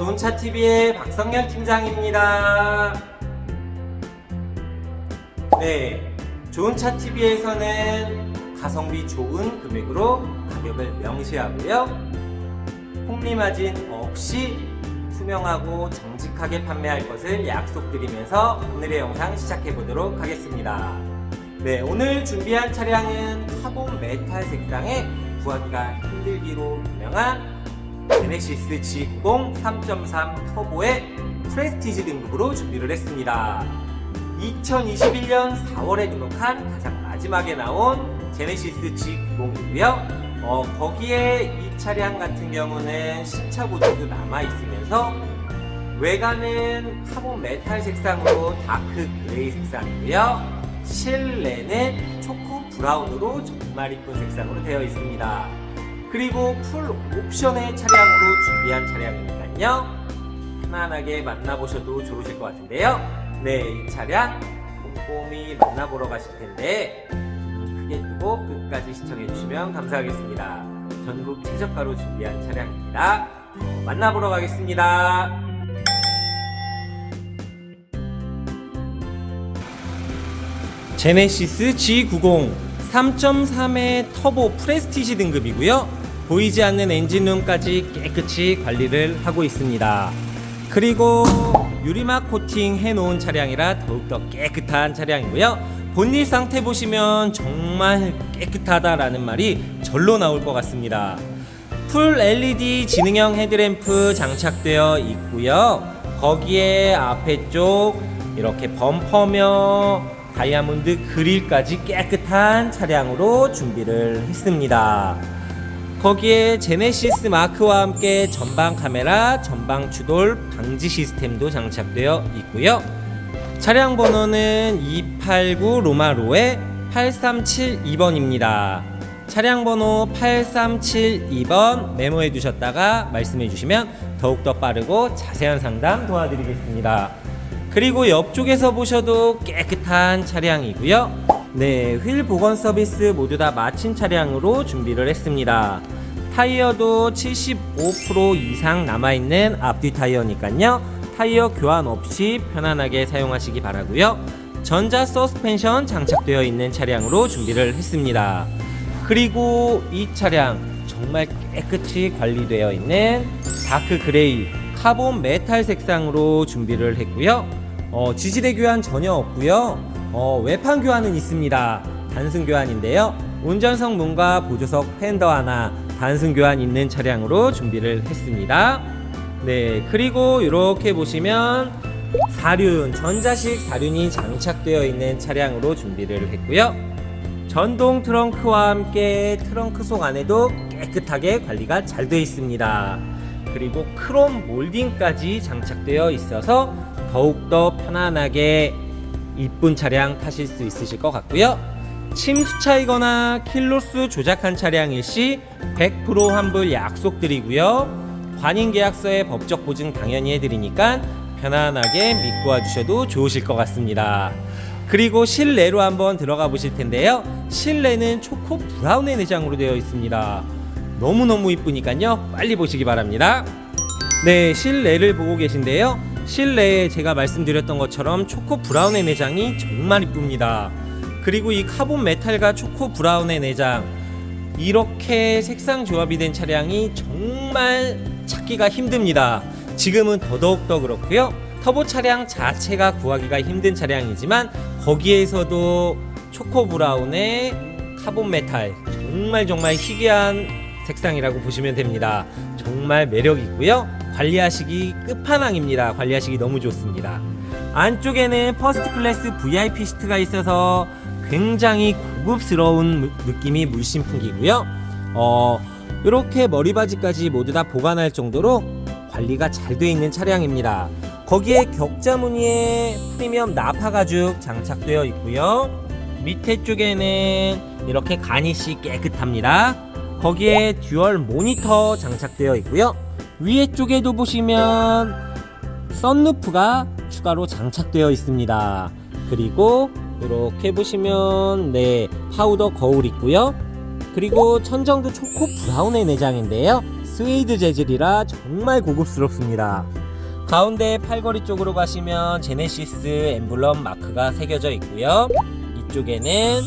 좋은차TV의 박성열 팀장입니다. 네, 좋은차TV에서는 가성비 좋은 금액으로 가격을 명시하고요. 폭리마진 없이 투명하고 정직하게 판매할 것을 약속드리면서 오늘의 영상 시작해 보도록 하겠습니다. 네, 오늘 준비한 차량은 카본 메탈 색상의 구하기가 힘들기로 유명한 제네시스 G90 3.3 터보의 프레스티지 등급으로 준비를 했습니다. 2021년 4월에 등록한 가장 마지막에 나온 제네시스 G90이고요. 어, 거기에 이 차량 같은 경우는 신차 보증도 남아 있으면서 외관은 카본 메탈 색상으로 다크 그레이 색상이고요. 실내는 초코 브라운으로 정말 이쁜 색상으로 되어 있습니다. 그리고 풀 옵션의 차량으로 준비한 차량이니까요. 편안하게 만나보셔도 좋으실 것 같은데요. 네, 이 차량 꼼꼼히 만나보러 가실 텐데 눈 크게 뜨고 끝까지 시청해 주시면 감사하겠습니다. 전국 최저가로 준비한 차량입니다. 어, 만나보러 가겠습니다. 제네시스 G90 3.3의 터보 프레스티지 등급이고요. 보이지 않는 엔진룸까지 깨끗이 관리를 하고 있습니다. 그리고 유리막 코팅 해놓은 차량이라 더욱더 깨끗한 차량이고요. 본닛 상태 보시면 정말 깨끗하다라는 말이 절로 나올 것 같습니다. 풀 LED 지능형 헤드램프 장착되어 있고요. 거기에 앞에 쪽 이렇게 범퍼며 다이아몬드 그릴까지 깨끗한 차량으로 준비를 했습니다. 거기에 제네시스 마크와 함께 전방 카메라, 전방 추돌 방지 시스템도 장착되어 있고요. 차량 번호는 289 로마로의 8372번입니다. 차량 번호 8372번 메모해 두셨다가 말씀해 주시면 더욱더 빠르고 자세한 상담 도와드리겠습니다. 그리고 옆쪽에서 보셔도 깨끗한 차량이고요. 네, 휠 보건 서비스 모두 다 마친 차량으로 준비를 했습니다. 타이어도 75% 이상 남아있는 앞뒤 타이어니까요. 타이어 교환 없이 편안하게 사용하시기 바라고요. 전자 서스펜션 장착되어 있는 차량으로 준비를 했습니다. 그리고 이 차량 정말 깨끗이 관리되어 있는 다크 그레이 카본 메탈 색상으로 준비를 했고요. 어, 지지대 교환 전혀 없고요. 어, 외판 교환은 있습니다. 단순 교환인데요. 운전석 문과 보조석 팬더 하나 단순 교환 있는 차량으로 준비를 했습니다. 네, 그리고 이렇게 보시면 사륜, 전자식 사륜이 장착되어 있는 차량으로 준비를 했고요. 전동 트렁크와 함께 트렁크 속 안에도 깨끗하게 관리가 잘 되어 있습니다. 그리고 크롬 몰딩까지 장착되어 있어서 더욱더 편안하게 이쁜 차량 타실 수 있으실 것 같고요. 침수차이거나 킬로수 조작한 차량일 시 100% 환불 약속드리고요. 관인 계약서에 법적 보증 당연히 해드리니까 편안하게 믿고 와주셔도 좋으실 것 같습니다. 그리고 실내로 한번 들어가 보실 텐데요. 실내는 초코 브라운의 내장으로 되어 있습니다. 너무너무 이쁘니까요. 빨리 보시기 바랍니다. 네, 실내를 보고 계신데요. 실내에 제가 말씀드렸던 것처럼 초코 브라운의 내장이 정말 이쁩니다. 그리고 이 카본 메탈과 초코 브라운의 내장 이렇게 색상 조합이 된 차량이 정말 찾기가 힘듭니다. 지금은 더더욱 더 그렇고요. 터보 차량 자체가 구하기가 힘든 차량이지만 거기에서도 초코 브라운의 카본 메탈 정말 정말 희귀한 색상이라고 보시면 됩니다. 정말 매력 있고요. 관리하시기 끝판왕입니다. 관리하시기 너무 좋습니다. 안쪽에는 퍼스트 클래스 VIP 시트가 있어서 굉장히 고급스러운 느낌이 물씬 풍기고요. 어, 이렇게 머리바지까지 모두 다 보관할 정도로 관리가 잘 되어 있는 차량입니다. 거기에 격자 무늬의 프리미엄 나파 가죽 장착되어 있고요. 밑에 쪽에는 이렇게 가니시 깨끗합니다. 거기에 듀얼 모니터 장착되어 있고요. 위에 쪽에도 보시면 썬루프가 추가로 장착되어 있습니다. 그리고 이렇게 보시면 네 파우더 거울 있고요. 그리고 천정도 초코 브라운의 내장인데요. 스웨이드 재질이라 정말 고급스럽습니다. 가운데 팔걸이 쪽으로 가시면 제네시스 엠블럼 마크가 새겨져 있고요. 이쪽에는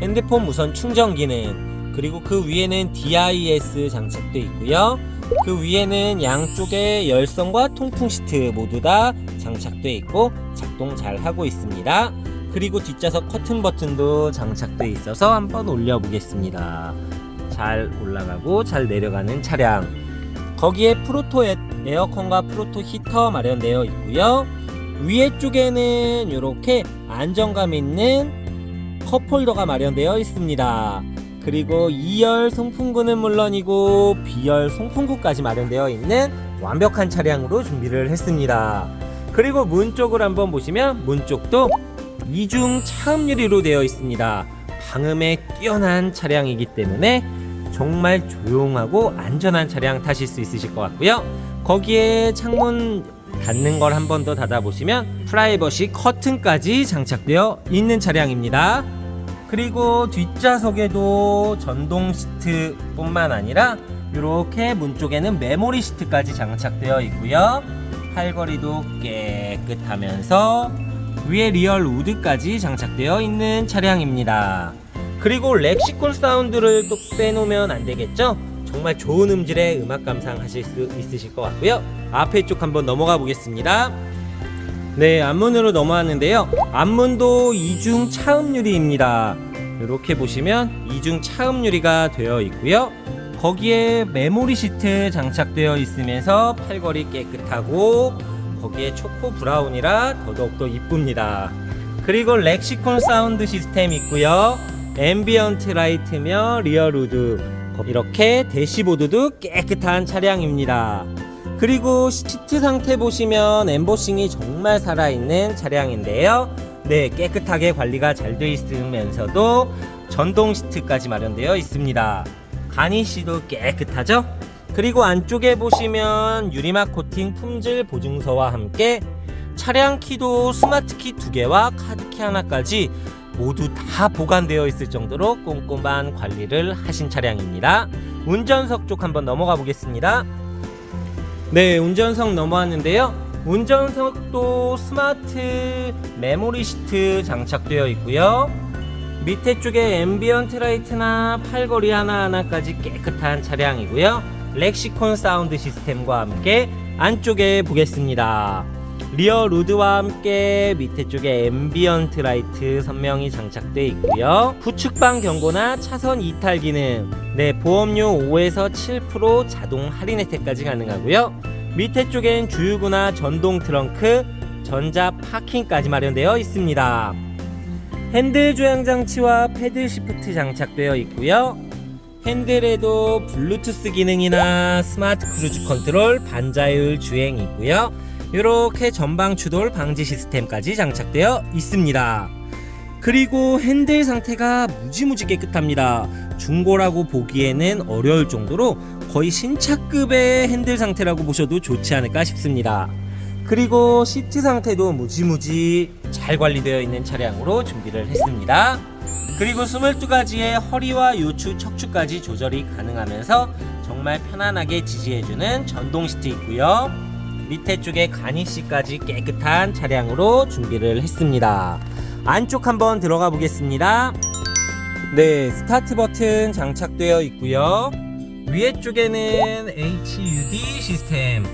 핸드폰 무선 충전 기능 그리고 그 위에는 DIS 장착돼 있고요. 그 위에는 양쪽에 열선과 통풍 시트 모두 다 장착돼 있고 작동 잘 하고 있습니다. 그리고 뒷좌석 커튼 버튼도 장착돼 있어서 한번 올려 보겠습니다. 잘 올라가고 잘 내려가는 차량. 거기에 프로토 에- 에어컨과 프로토 히터 마련되어 있고요. 위에 쪽에는 이렇게 안정감 있는 컵홀더가 마련되어 있습니다. 그리고 2열 송풍구는 물론이고 B열 송풍구까지 마련되어 있는 완벽한 차량으로 준비를 했습니다. 그리고 문 쪽을 한번 보시면 문 쪽도 이중 차음 유리로 되어 있습니다. 방음에 뛰어난 차량이기 때문에 정말 조용하고 안전한 차량 타실 수 있으실 것 같고요. 거기에 창문 닫는 걸 한 번 더 닫아 보시면 프라이버시 커튼까지 장착되어 있는 차량입니다. 그리고 뒷좌석에도 전동 시트뿐만 아니라 이렇게 문 쪽에는 메모리 시트까지 장착되어 있고요. 팔걸이도 깨끗하면서 위에 리얼 우드까지 장착되어 있는 차량입니다. 그리고 렉시콘 사운드를 또 빼놓으면 안 되겠죠? 정말 좋은 음질의 음악 감상하실 수 있으실 것 같고요. 앞에 쪽 한번 넘어가 보겠습니다. 네, 앞문으로 넘어왔는데요. 앞문도 이중 차음 유리입니다. 이렇게 보시면 이중 차음 유리가 되어 있고요. 거기에 메모리 시트 장착되어 있으면서 팔걸이 깨끗하고 거기에 초코 브라운이라 더더욱더 이쁩니다. 그리고 렉시콘 사운드 시스템 있고요. 앰비언트 라이트며 리얼 우드 이렇게 대시보드도 깨끗한 차량입니다. 그리고 시트 상태 보시면 엠보싱이 정말 살아있는 차량인데요. 네, 깨끗하게 관리가 잘 되어 있으면서도 전동 시트까지 마련되어 있습니다. 가니쉬도 깨끗하죠? 그리고 안쪽에 보시면 유리막 코팅 품질 보증서와 함께 차량 키도 스마트 키 두 개와 카드 키 하나까지 모두 다 보관되어 있을 정도로 꼼꼼한 관리를 하신 차량입니다. 운전석 쪽 한번 넘어가 보겠습니다. 네, 운전석 넘어왔는데요. 운전석도 스마트 메모리 시트 장착되어 있고요. 밑에 쪽에 앰비언트 라이트나 팔걸이 하나하나까지 깨끗한 차량이고요. 렉시콘 사운드 시스템과 함께 안쪽에 보겠습니다. 리어 루드와 함께 밑에 쪽에 앰비언트 라이트 선명히 장착되어 있고요. 후측방 경고나 차선 이탈 기능, 네 보험료 5에서 7% 자동 할인 혜택까지 가능하고요. 밑에 쪽엔 주유구나 전동 트렁크, 전자 파킹까지 마련되어 있습니다. 핸들 조향 장치와 패들 시프트 장착되어 있고요. 핸들에도 블루투스 기능이나 스마트 크루즈 컨트롤, 반자율 주행 있고요. 이렇게 전방 추돌 방지 시스템까지 장착되어 있습니다. 그리고 핸들 상태가 무지무지 깨끗합니다. 중고라고 보기에는 어려울 정도로 거의 신차급의 핸들 상태라고 보셔도 좋지 않을까 싶습니다. 그리고 시트 상태도 무지무지 잘 관리되어 있는 차량으로 준비를 했습니다. 그리고 22가지의 허리와 요추, 척추까지 조절이 가능하면서 정말 편안하게 지지해주는 전동 시트 있고요. 밑에 쪽에 가니쉬까지 깨끗한 차량으로 준비를 했습니다. 안쪽 한번 들어가 보겠습니다. 네, 스타트 버튼 장착되어 있고요. 위에 쪽에는 HUD 시스템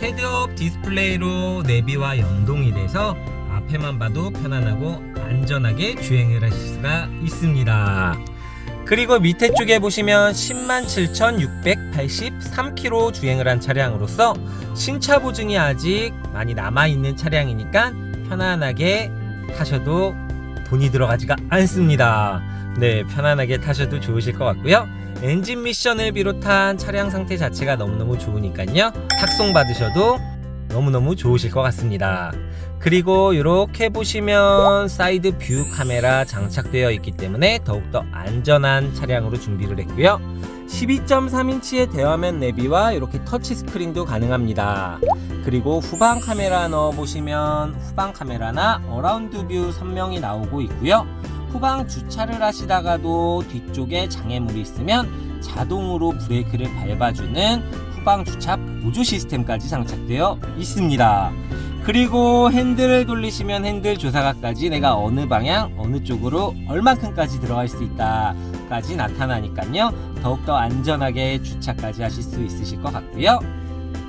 헤드업 디스플레이로 내비와 연동이 돼서 앞에만 봐도 편안하고 안전하게 주행을 하실 수가 있습니다. 그리고 밑에 쪽에 보시면 107,683km 주행을 한 차량으로서 신차 보증이 아직 많이 남아있는 차량이니까 편안하게 타셔도 돈이 들어가지가 않습니다. 네, 편안하게 타셔도 좋으실 것 같고요. 엔진 미션을 비롯한 차량 상태 자체가 너무너무 좋으니까요. 탁송 받으셔도 너무너무 좋으실 것 같습니다. 그리고 이렇게 보시면 사이드 뷰 카메라 장착되어 있기 때문에 더욱더 안전한 차량으로 준비를 했고요. 12.3인치의 대화면 내비와 이렇게 터치 스크린도 가능합니다. 그리고 후방 카메라 넣어 보시면 후방 카메라나 어라운드 뷰 선명히 나오고 있고요. 후방 주차를 하시다가도 뒤쪽에 장애물이 있으면 자동으로 브레이크를 밟아주는 후방 주차 보조 시스템까지 장착되어 있습니다. 그리고 핸들을 돌리시면 핸들 조사각까지 내가 어느 방향 어느 쪽으로 얼만큼까지 들어갈 수 있다까지 나타나니까요. 더욱더 안전하게 주차까지 하실 수 있으실 것 같고요.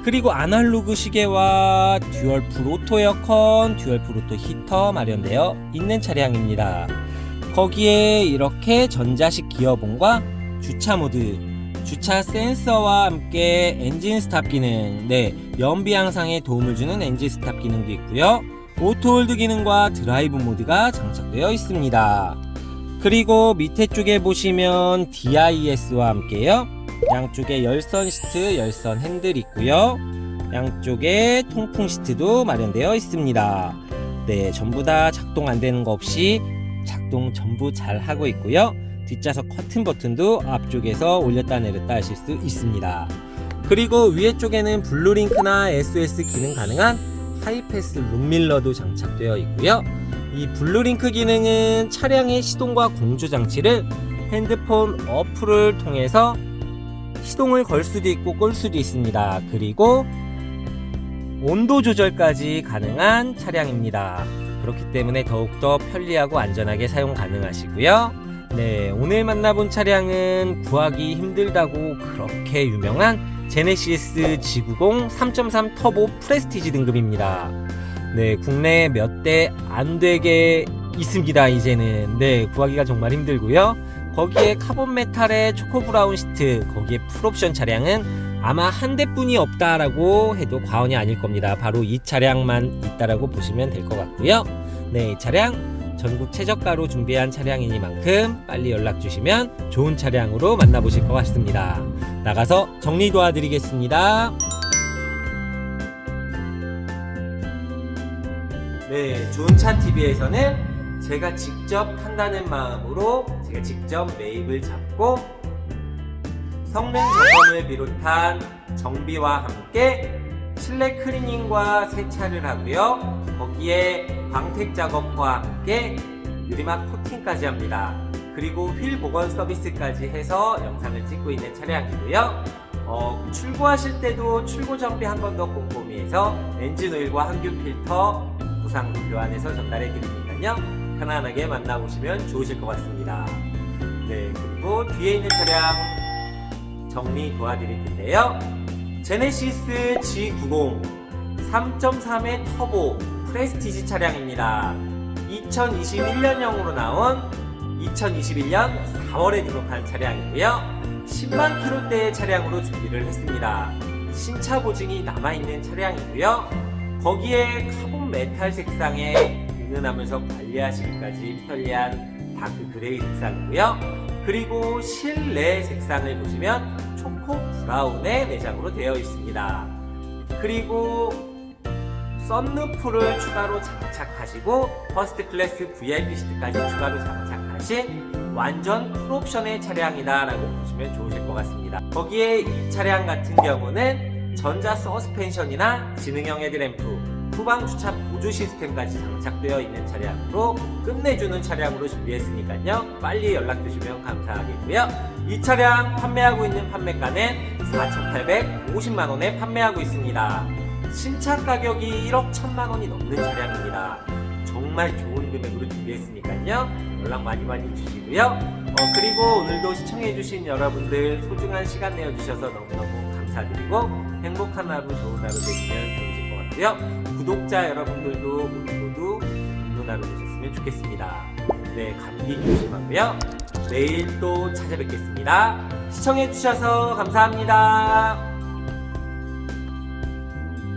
그리고 아날로그 시계와 듀얼 프로토 에어컨 듀얼 프로토 히터 마련되어 있는 차량입니다. 거기에 이렇게 전자식 기어봉과 주차 모드 주차 센서와 함께 엔진 스탑 기능, 네, 연비 향상에 도움을 주는 엔진 스탑 기능도 있고요. 오토홀드 기능과 드라이브 모드가 장착되어 있습니다. 그리고 밑에 쪽에 보시면 DIS와 함께요. 양쪽에 열선 시트, 열선 핸들 있고요. 양쪽에 통풍 시트도 마련되어 있습니다. 네, 전부 다 작동 안 되는 거 없이 작동 전부 잘 하고 있고요. 뒷좌석 커튼 버튼도 앞쪽에서 올렸다 내렸다 하실 수 있습니다. 그리고 위에 쪽에는 블루링크나 SOS 기능 가능한 하이패스 룸밀러도 장착되어 있고요. 이 블루링크 기능은 차량의 시동과 공조 장치를 핸드폰 어플을 통해서 시동을 걸 수도 있고 끌 수도 있습니다. 그리고 온도 조절까지 가능한 차량입니다. 그렇기 때문에 더욱더 편리하고 안전하게 사용 가능하시고요. 네, 오늘 만나본 차량은 구하기 힘들다고 그렇게 유명한 제네시스 G90 3.3 터보 프레스티지 등급입니다. 네, 국내에 몇대 안 되게 있습니다, 이제는. 네, 구하기가 정말 힘들고요. 거기에 카본 메탈의 초코 브라운 시트, 거기에 풀옵션 차량은 아마 한 대뿐이 없다라고 해도 과언이 아닐 겁니다. 바로 이 차량만 있다라고 보시면 될 것 같고요. 네, 이 차량 전국 최저가로 준비한 차량이니만큼 빨리 연락 주시면 좋은 차량으로 만나보실 것 같습니다. 나가서 정리 도와드리겠습니다. 네, 좋은 차 TV에서는 제가 직접 탄다는 마음으로 제가 직접 매입을 잡고 성능 점검을 비롯한 정비와 함께 실내 클리닝과 세차를 하고요. 거기에 광택 작업과 함께 유리막 코팅까지 합니다. 그리고 휠 복원 서비스까지 해서 영상을 찍고 있는 차량이고요. 어, 출고하실 때도 출고 정비 한 번 더 꼼꼼히 해서 엔진 오일과 항균 필터 부상 교환해서 전달해 드리니까요. 편안하게 만나보시면 좋으실 것 같습니다. 네, 그리고 뒤에 있는 차량 정리 도와드릴 텐데요. 제네시스 G90 3.3의 터보 프레스티지 차량입니다. 2021년형으로 나온 2021년 4월에 등록한 차량이고요. 10만 킬로대의 차량으로 준비를 했습니다. 신차 보증이 남아있는 차량이고요. 거기에 카본 메탈 색상에 은은하면서 관리하시기까지 편리한 다크 그레이 색상이고요. 그리고 실내 색상을 보시면 초코 브라운의 내장으로 되어 있습니다. 그리고 썬루프를 추가로 장착하시고 퍼스트 클래스 VIP 시트까지 추가로 장착하신 완전 풀옵션의 차량이다 라고 보시면 좋으실 것 같습니다. 거기에 이 차량 같은 경우는 전자 서스펜션이나 지능형 헤드램프, 후방 주차 보조 시스템까지 장착되어 있는 차량으로 끝내주는 차량으로 준비했으니까요. 빨리 연락 주시면 감사하겠고요. 이 차량 판매하고 있는 판매가는 4,850만 원에 판매하고 있습니다. 신차 가격이 1억 1천만 원이 넘는 차량입니다. 정말 좋은 금액으로 준비했으니까요. 연락 많이 많이 주시고요. 어, 그리고 오늘도 시청해주신 여러분들 소중한 시간 내어주셔서 너무너무 감사드리고 행복한 하루 좋은 하루 되시면 좋으실 것 같고요. 구독자 여러분들도 모두 모두 좋은 하루 되셨으면 좋겠습니다. 네, 감기 조심하고요. 내일 또 찾아뵙겠습니다. 시청해주셔서 감사합니다.